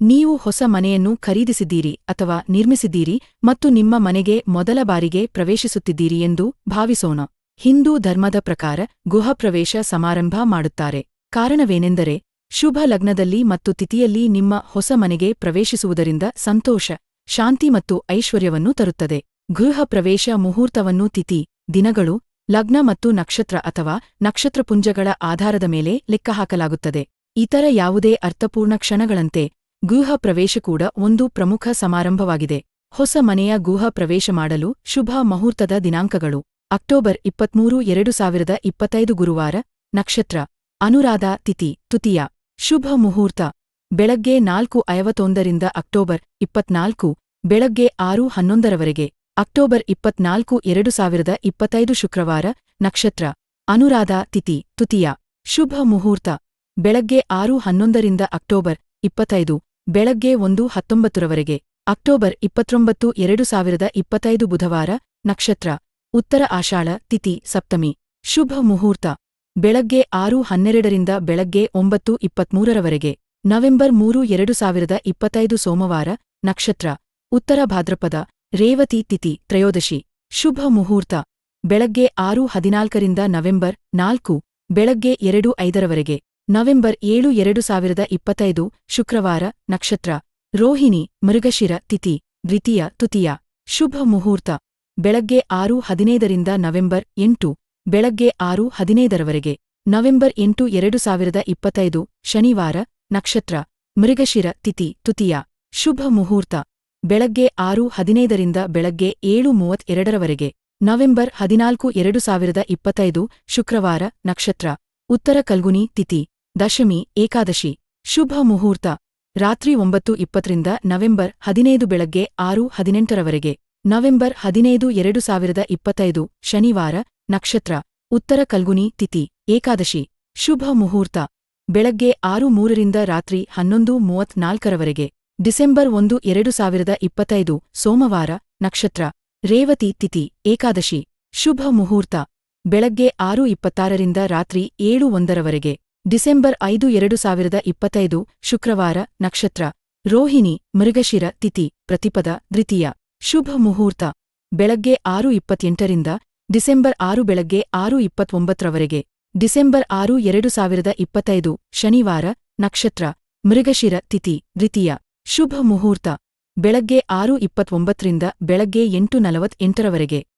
ನೀವು ಹೊಸ ಮನೆಯನ್ನು ಖರೀದಿಸಿದ್ದೀರಿ ಅಥವಾ ನಿರ್ಮಿಸಿದ್ದೀರಿ ಮತ್ತು ನಿಮ್ಮ ಮನೆಗೆ ಮೊದಲ ಬಾರಿಗೆ ಪ್ರವೇಶಿಸುತ್ತಿದ್ದೀರಿ ಎಂದು ಭಾವಿಸೋಣ. ಹಿಂದೂ ಧರ್ಮದ ಪ್ರಕಾರ ಗುಹಪ್ರವೇಶ ಸಮಾರಂಭ ಮಾಡುತ್ತಾರೆ. ಕಾರಣವೇನೆಂದರೆ ಶುಭ ಲಗ್ನದಲ್ಲಿ ಮತ್ತು ತಿಥಿಯಲ್ಲಿ ನಿಮ್ಮ ಹೊಸ ಮನೆಗೆ ಪ್ರವೇಶಿಸುವುದರಿಂದ ಸಂತೋಷ, ಶಾಂತಿ ಮತ್ತು ಐಶ್ವರ್ಯವನ್ನು ತರುತ್ತದೆ. ಗೃಹ ಪ್ರವೇಶ ಮುಹೂರ್ತವನ್ನು ತಿಥಿ, ದಿನಗಳು, ಲಗ್ನ ಮತ್ತು ನಕ್ಷತ್ರ ಅಥವಾ ನಕ್ಷತ್ರಪುಂಜಗಳ ಆಧಾರದ ಮೇಲೆ ಲೆಕ್ಕಹಾಕಲಾಗುತ್ತದೆ ಇತರ ಯಾವುದೇ ಅರ್ಥಪೂರ್ಣ ಕ್ಷಣಗಳಂತೆ ಗೃಹ ಪ್ರವೇಶ ಕೂಡ ಒಂದು ಪ್ರಮುಖ ಸಮಾರಂಭವಾಗಿದೆ. ಹೊಸ ಮನೆಯ ಗೃಹ ಪ್ರವೇಶ ಮಾಡಲು ಶುಭ ಮುಹೂರ್ತದ ದಿನಾಂಕಗಳು. ಅಕ್ಟೋಬರ್ ಇಪ್ಪತ್ಮೂರು, ಎರಡು ಸಾವಿರದ ಇಪ್ಪತ್ತೈದು ಗುರುವಾರ, ನಕ್ಷತ್ರ. ಅನುರಾಧ ತಿಥಿ, ತುತಿಯ. ಶುಭ ಮುಹೂರ್ತ. ಬೆಳಗ್ಗೆ ನಾಲ್ಕು ಐವತ್ತೊಂದರಿಂದ ಅಕ್ಟೋಬರ್ ಇಪ್ಪತ್ನಾಲ್ಕು, ಬೆಳಗ್ಗೆ ಆರು ಹನ್ನೊಂದರವರೆಗೆ. ಅಕ್ಟೋಬರ್ ಇಪ್ಪತ್ನಾಲ್ಕು, ಎರಡು ಸಾವಿರದ ಇಪ್ಪತ್ತೈದು ಶುಕ್ರವಾರ, ನಕ್ಷತ್ರ. ಅನುರಾಧ ತಿಥಿ, ತುತಿಯ. ಶುಭ ಮುಹೂರ್ತ. ಬೆಳಗ್ಗೆ ಆರು ಹನ್ನೊಂದರಿಂದ ಅಕ್ಟೋಬರ್ ಇಪ್ಪತ್ತೈದು, ಬೆಳಗ್ಗೆ ಒಂದು ಹತ್ತೊಂಬತ್ತರವರೆಗೆ, ಅಕ್ಟೋಬರ್ ಇಪ್ಪತ್ತೊಂಬತ್ತು, ಎರಡು ಸಾವಿರದ ಇಪ್ಪತ್ತೈದು ಬುಧವಾರ, ನಕ್ಷತ್ರ, ಉತ್ತರ ಆಷಾಢ, ತಿಥಿ, ಸಪ್ತಮಿ, ಶುಭ ಮುಹೂರ್ತ, ಬೆಳಗ್ಗೆ ಆರು ಹನ್ನೆರಡರಿಂದ ಬೆಳಗ್ಗೆ ಒಂಬತ್ತು ಇಪ್ಪತ್ಮೂರರವರೆಗೆ, ನವೆಂಬರ್ ಮೂರು, ಎರಡು ಸಾವಿರದ ಇಪ್ಪತ್ತೈದು ಸೋಮವಾರ, ನಕ್ಷತ್ರ, ಉತ್ತರ ಭಾದ್ರಪದ, ರೇವತಿ ತಿಥಿ, ತ್ರಯೋದಶಿ, ಶುಭ ಮುಹೂರ್ತ, ಬೆಳಗ್ಗೆ ಆರು ಹದಿನಾಲ್ಕರಿಂದ ನವೆಂಬರ್ ನಾಲ್ಕು, ಬೆಳಗ್ಗೆ ಎರಡು ಐದರವರೆಗೆ. ನವೆಂಬರ್ ಏಳು ಎರಡು ಸಾವಿರದ ಇಪ್ಪತ್ತೈದು, ಶುಕ್ರವಾರ, ನಕ್ಷತ್ರ, ರೋಹಿಣಿ, ಮೃಗಶಿರ, ತಿಥಿ, ದ್ವಿತೀಯ, ತುತಿಯ, ಶುಭ ಮುಹೂರ್ತ, ಬೆಳಗ್ಗೆ ಆರು ಹದಿನೈದರಿಂದ ನವೆಂಬರ್ ಎಂಟು, ಬೆಳಗ್ಗೆ ಆರು ಹದಿನೈದರವರೆಗೆ, ನವೆಂಬರ್ ಎಂಟು ಎರಡು ಸಾವಿರದ ಇಪ್ಪತ್ತೈದು, ಶನಿವಾರ, ನಕ್ಷತ್ರ, ಮೃಗಶಿರ, ತಿಥಿ, ತುತೀಯ, ಶುಭ ಮುಹೂರ್ತ, ಬೆಳಗ್ಗೆ ಆರು ಹದಿನೈದರಿಂದ ಬೆಳಗ್ಗೆ ಏಳು ಮೂವತ್ತೆರಡರವರೆಗೆ, ನವೆಂಬರ್ ಹದಿನಾಲ್ಕು ಎರಡು ಸಾವಿರದ ಇಪ್ಪತ್ತೈದು, ಶುಕ್ರವಾರ, ನಕ್ಷತ್ರ, ಉತ್ತರ ಕಲ್ಗುನಿ, ತಿಥಿ ದಶಮಿ, ಏಕಾದಶಿ, ಶುಭ ಮುಹೂರ್ತ, ರಾತ್ರಿ ಒಂಬತ್ತು ಇಪ್ಪತ್ತರಿಂದ ನವೆಂಬರ್ ಹದಿನೈದು ಬೆಳಗ್ಗೆ ಆರು ಹದಿನೆಂಟರವರೆಗೆ, ನವೆಂಬರ್ ಹದಿನೈದು ಎರಡು ಸಾವಿರದ ಇಪ್ಪತ್ತೈದು, ಶನಿವಾರ, ನಕ್ಷತ್ರ, ಉತ್ತರ ಕಲ್ಗುನಿ ತಿಥಿ, ಏಕಾದಶಿ, ಶುಭ ಮುಹೂರ್ತ, ಬೆಳಗ್ಗೆ ಆರು ಮೂರರಿಂದ ರಾತ್ರಿ ಹನ್ನೊಂದು ಮೂವತ್ನಾಲ್ಕರವರೆಗೆ ಡಿಸೆಂಬರ್ ಒಂದು ಎರಡು ಸಾವಿರದ ಇಪ್ಪತ್ತೈದು, ಸೋಮವಾರ, ನಕ್ಷತ್ರ, ರೇವತಿ ತಿಥಿ, ಏಕಾದಶಿ, ಶುಭ ಮುಹೂರ್ತ, ಬೆಳಗ್ಗೆ ಆರು ಇಪ್ಪತ್ತಾರರಿಂದ ರಾತ್ರಿ ಏಳು ಒಂದರವರೆಗೆ ಡಿಸೆಂಬರ್ ಐದು, ಎರಡು ಸಾವಿರದ ಇಪ್ಪತ್ತೈದು, ಶುಕ್ರವಾರ, ನಕ್ಷತ್ರ. ರೋಹಿಣಿ, ಮೃಗಶಿರ, ತಿಥಿ, ಪ್ರತಿಪದ, ದ್ವಿತೀಯ. ಶುಭ ಮುಹೂರ್ತ. ಬೆಳಗ್ಗೆ ಆರು, ಇಪ್ಪತ್ತೆಂಟರಿಂದ ಡಿಸೆಂಬರ್ ಆರು, ಬೆಳಗ್ಗೆ ಆರು, ಇಪ್ಪತ್ತೊಂಬತ್ತರವರೆಗೆ. ಡಿಸೆಂಬರ್ ಆರು, ಎರಡು ಸಾವಿರದ ಇಪ್ಪತ್ತೈದು, ಶನಿವಾರ, ನಕ್ಷತ್ರ. ಮೃಗಶಿರ, ತಿಥಿ, ದ್ವಿತೀಯ. ಶುಭ ಮುಹೂರ್ತ. ಬೆಳಗ್ಗೆ ಆರು, ಇಪ್ಪತ್ತೊಂಬತ್ತರಿಂದ ಬೆಳಗ್ಗೆ ಎಂಟು, ನಲವತ್ತೆಂಟರವರೆಗೆ.